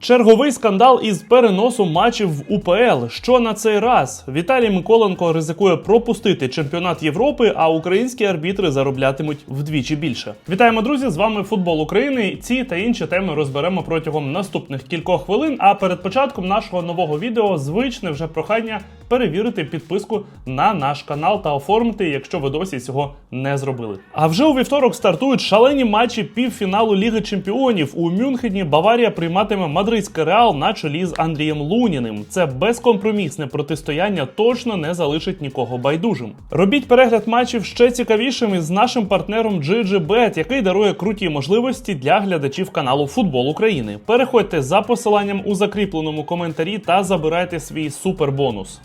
Черговий скандал із переносу матчів в УПЛ. Що на цей раз? Віталій Миколенко ризикує пропустити чемпіонат Європи, а українські арбітри зароблятимуть вдвічі більше. Вітаємо, друзі! З вами футбол України. Ці та інші теми розберемо протягом наступних кількох хвилин. А перед початком нашого нового відео звичне вже прохання перевірити підписку на наш канал та оформити, якщо ви досі цього не зробили. А вже у вівторок стартують шалені матчі півфіналу Ліги Чемпіонів. У Мюнхені Баварія прийматиме мадридський реал на чолі з Андрієм Луніним. Це безкомпромісне протистояння точно не залишить нікого байдужим. Робіть перегляд матчів ще цікавішим із нашим партнером GGBet, який дарує круті можливості для глядачів каналу Футбол України. Переходьте за посиланням у закріпленому коментарі та забирайте свій супербонус.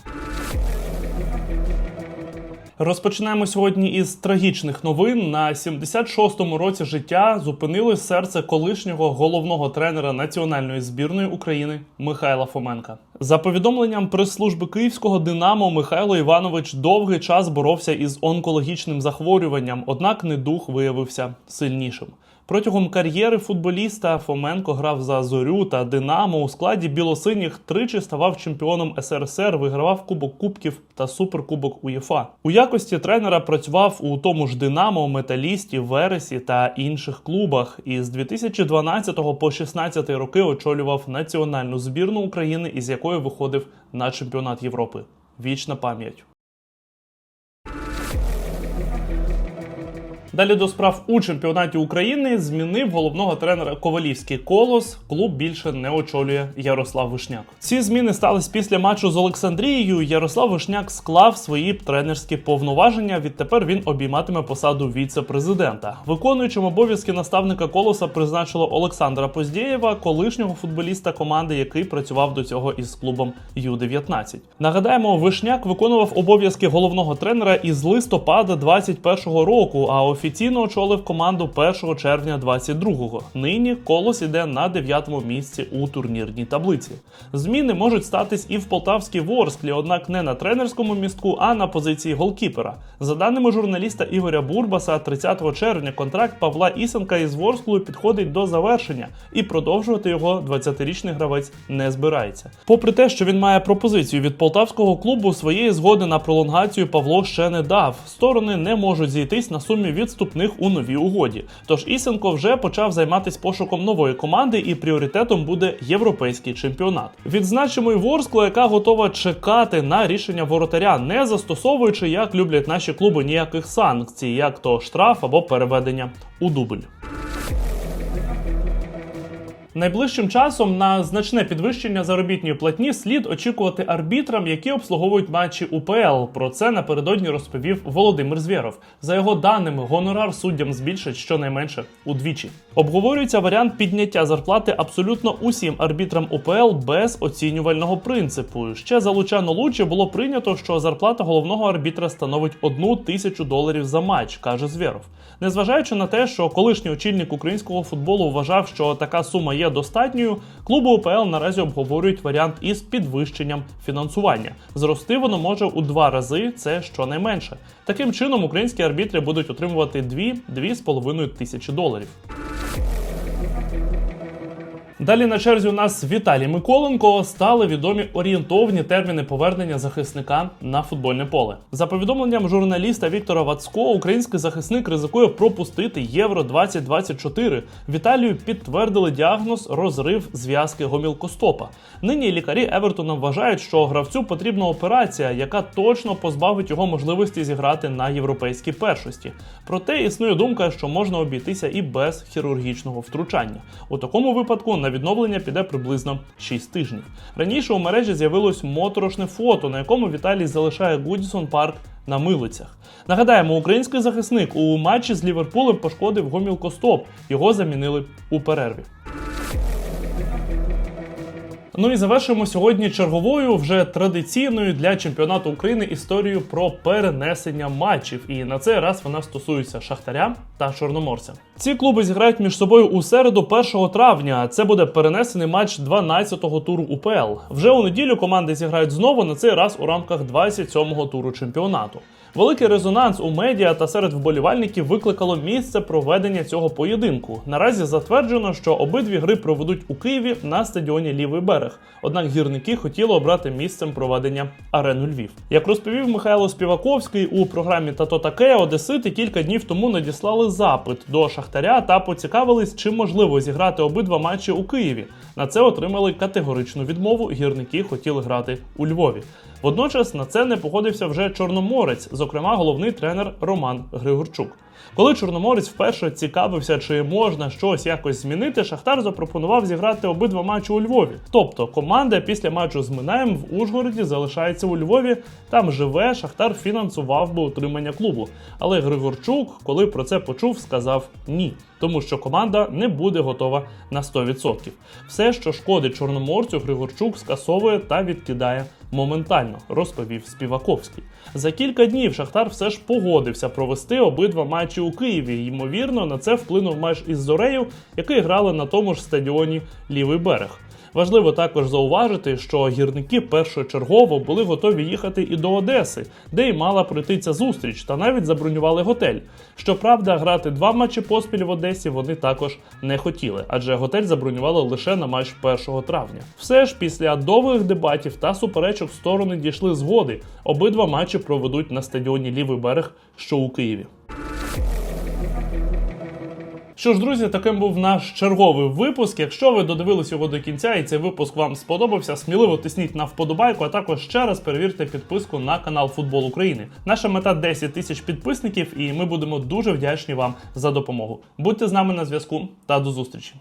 Розпочинаємо сьогодні із трагічних новин. На 76-му році життя зупинилось серце колишнього головного тренера національної збірної України Михайла Фоменка. За повідомленням прес-служби київського Динамо, Михайло Іванович довгий час боровся із онкологічним захворюванням, однак недух виявився сильнішим. Протягом кар'єри футболіста Фоменко грав за зорю та Динамо у складі білосиніх тричі ставав чемпіоном СРСР, вигравав Кубок Кубків та Суперкубок УЄФА. У якості тренера працював у тому ж Динамо, Металісті, Вересі та інших клубах. І з 2012 по 16 роки очолював національну збірну України, із якої виходив на чемпіонат Європи. Вічна пам'ять. Далі до справ у чемпіонаті України змінив головного тренера Ковалівський колос. Клуб більше не очолює Ярослав Вишняк. Ці зміни стались після матчу з Олександрією. Ярослав Вишняк склав свої тренерські повноваження. Відтепер він обійматиме посаду віце-президента. Виконуючим обов'язки наставника колоса призначило Олександра Поздєєва, колишнього футболіста команди, який працював до цього із клубом Ю-19. Нагадаємо, Вишняк виконував обов'язки головного тренера із листопада 21-го року. А офіційно очолив команду 1 червня 22-го. Нині колос іде на 9-му місці у турнірній таблиці. Зміни можуть статись і в Полтавській Ворсклі, однак не на тренерському містку, а на позиції голкіпера. За даними журналіста Ігоря Бурбаса, 30 червня контракт Павла Ісенка із Ворсклою підходить до завершення, і продовжувати його 20-річний гравець не збирається. Попри те, що він має пропозицію від полтавського клубу, своєї згоди на пролонгацію Павло ще не дав. Сторони не можуть зійтись на сумі відступних у новій угоді. Тож Ісенко вже почав займатися пошуком нової команди, і пріоритетом буде європейський чемпіонат. Відзначимо й Ворсклу, яка готова чекати на рішення воротаря, не застосовуючи, як люблять наші клуби, ніяких санкцій, як то штраф або переведення у дубль. Найближчим часом на значне підвищення заробітної платні слід очікувати арбітрам, які обслуговують матчі УПЛ. Про це напередодні розповів Володимир Звєров. За його даними, гонорар суддям збільшать щонайменше удвічі. Обговорюється варіант підняття зарплати абсолютно усім арбітрам УПЛ без оцінювального принципу. Ще за Лучано Лучі було прийнято, що зарплата головного арбітра становить одну тисячу доларів за матч, каже Звєров. Незважаючи на те, що колишній очільник українського футболу вважав, що така сума є достатньою, клуби УПЛ наразі обговорюють варіант із підвищенням фінансування. Зрости воно може у два рази, це щонайменше. Таким чином, українські арбітри будуть отримувати 2-2,5 тисячі доларів. Далі на черзі у нас Віталій Миколенко стали відомі орієнтовні терміни повернення захисника на футбольне поле. За повідомленням журналіста Віктора Вацько, український захисник ризикує пропустити Євро 2024. Віталію підтвердили діагноз розрив зв'язки гомілкостопа. Нині лікарі Евертона вважають, що гравцю потрібна операція, яка точно позбавить його можливості зіграти на європейській першості. Проте існує думка, що можна обійтися і без хірургічного втручання. У такому випадку на відновлення піде приблизно 6 тижнів. Раніше у мережі з'явилось моторошне фото, на якому Віталій залишає Гудісон Парк на милицях. Нагадаємо, український захисник у матчі з Ліверпулем пошкодив гомілкостоп. Його замінили у перерві. Ну і завершуємо сьогодні черговою вже традиційною для чемпіонату України історією про перенесення матчів. І на цей раз вона стосується Шахтаря та Чорноморця. Ці клуби зіграють між собою у середу 1 травня. Це буде перенесений матч 12-го туру УПЛ. Вже у неділю команди зіграють знову на цей раз у рамках 27-го туру чемпіонату. Великий резонанс у медіа та серед вболівальників викликало місце проведення цього поєдинку. Наразі затверджено, що обидві гри проведуть у Києві на стадіоні Лівий берег. Однак гірники хотіли обрати місцем проведення арену Львів. Як розповів Михайло Співаковський у програмі Тато таке, Одесити кілька днів тому надіслали запит до Шахтаря та поцікавились, чи можливо зіграти обидва матчі у Києві. На це отримали категоричну відмову. Гірники хотіли грати у Львові. Водночас на це не погодився вже Чорноморець, зокрема головний тренер Роман Григорчук. Коли Чорноморець вперше цікавився, чи можна щось якось змінити, Шахтар запропонував зіграти обидва матчі у Львові. Тобто команда після матчу з Минаєм в Ужгороді залишається у Львові. Там живе, Шахтар фінансував би утримання клубу. Але Григорчук, коли про це почув, сказав ні, тому що команда не буде готова на 100%. Все, що шкодить Чорноморцю, Григорчук скасовує та відкидає моментально, розповів Співаковський. За кілька днів Шахтар все ж погодився провести обидва матчі у Києві. Ймовірно, на це вплинув матч із Зорею, який грали на тому ж стадіоні Лівий берег. Важливо також зауважити, що гірники першочергово були готові їхати і до Одеси, де й мала пройти ця зустріч, та навіть забронювали готель. Щоправда, грати два матчі поспіль в Одесі вони також не хотіли, адже готель забронювали лише на матч 1 травня. Все ж після довгих дебатів та суперечок сторони дійшли згоди. Обидва матчі проведуть на стадіоні Лівий берег, що у Києві. Що ж, друзі, таким був наш черговий випуск. Якщо ви додивились його до кінця і цей випуск вам сподобався, сміливо тисніть на вподобайку, а також ще раз перевірте підписку на канал Футбол України. Наша мета 10 тисяч підписників, і ми будемо дуже вдячні вам за допомогу. Будьте з нами на зв'язку та до зустрічі.